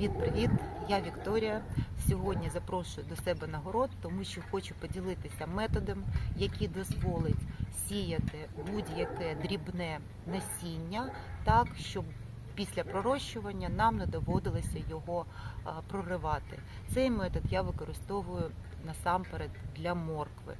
Привіт-привіт! Я Вікторія. Сьогодні запрошую до себе на город, тому що хочу поділитися методом, який дозволить сіяти будь-яке дрібне насіння так, щоб після пророщування нам не доводилося його проривати. Цей метод я використовую насамперед для моркви,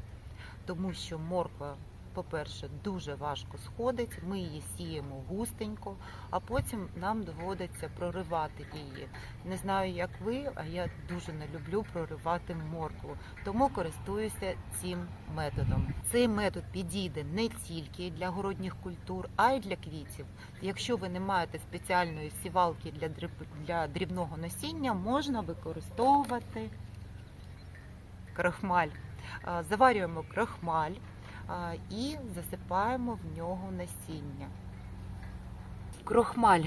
тому що морква. По-перше, дуже важко сходить, ми її сіємо густенько, а потім нам доводиться проривати її. Не знаю, як ви, а я дуже не люблю проривати моркву, тому користуюся цим методом. Цей метод підійде не тільки для городніх культур, а й для квітів. Якщо ви не маєте спеціальної сівалки для дріб- для дрібного насіння, можна використовувати крахмаль. Заварюємо крахмаль і засипаємо в нього насіння. Крохмаль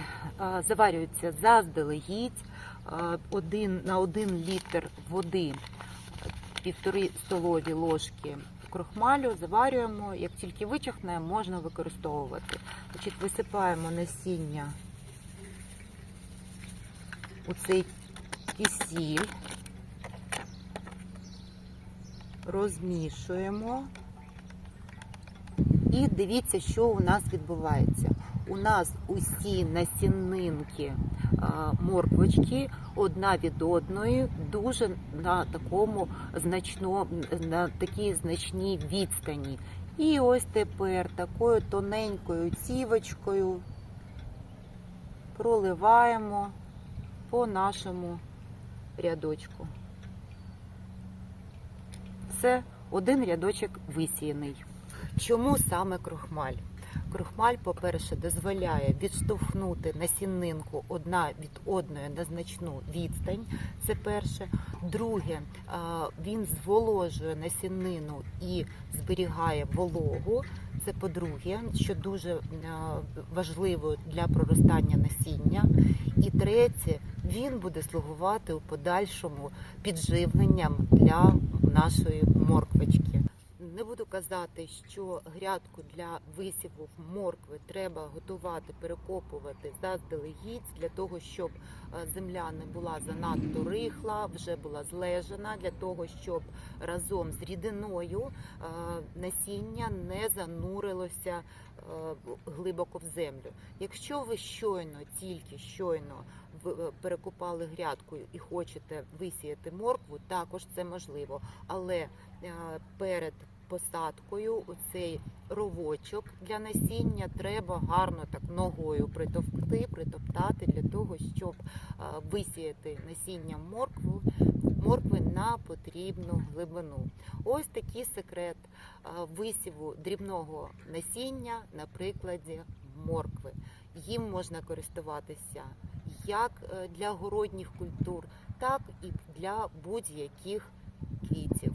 заварюється заздалегідь один, на 1 літр води, півтори столові ложки крохмалю заварюємо. Як тільки вичахне, можна використовувати. Значить, висипаємо насіння у цей кисіль, розмішуємо. І дивіться, що у нас відбувається. У нас усі насінинки морквочки одна від одної дуже на такому значно, на такій значній відстані. І ось тепер такою тоненькою цівочкою проливаємо по нашому рядочку. Все, один рядочок висіяний. Чому саме крохмаль? Крохмаль, по-перше, дозволяє відштовхнути насінинку одна від одної на значну відстань. Це перше. Друге, він зволожує насінину і зберігає вологу. Це по-друге, що дуже важливо для проростання насіння. І третє, він буде слугувати у подальшому підживленням для нашої морквочки. Не буду казати, що грядку для висіву моркви треба готувати, перекопувати заздалегідь для того, щоб е, земля не була занадто рихла, вже була злежена, для того, щоб разом з рідиною е, насіння не занурилося е, глибоко в землю. Якщо ви щойно, тільки щойно перекопали грядку і хочете висіяти моркву, також це можливо, але перед посадкою у цей ровочок для насіння треба гарно так ногою притовкти, притоптати для того, щоб е, висіяти насіння моркву, моркви на потрібну глибину. Ось такий секрет е, висіву дрібного насіння на прикладі моркви. Їм можна користуватися як е, для городніх культур, так і для будь-яких квітів.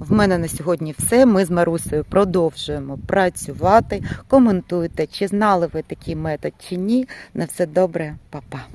В мене на сьогодні все. Ми з Марусею продовжуємо працювати. Коментуйте, чи знали ви такий метод чи ні. На все добре, Па-па.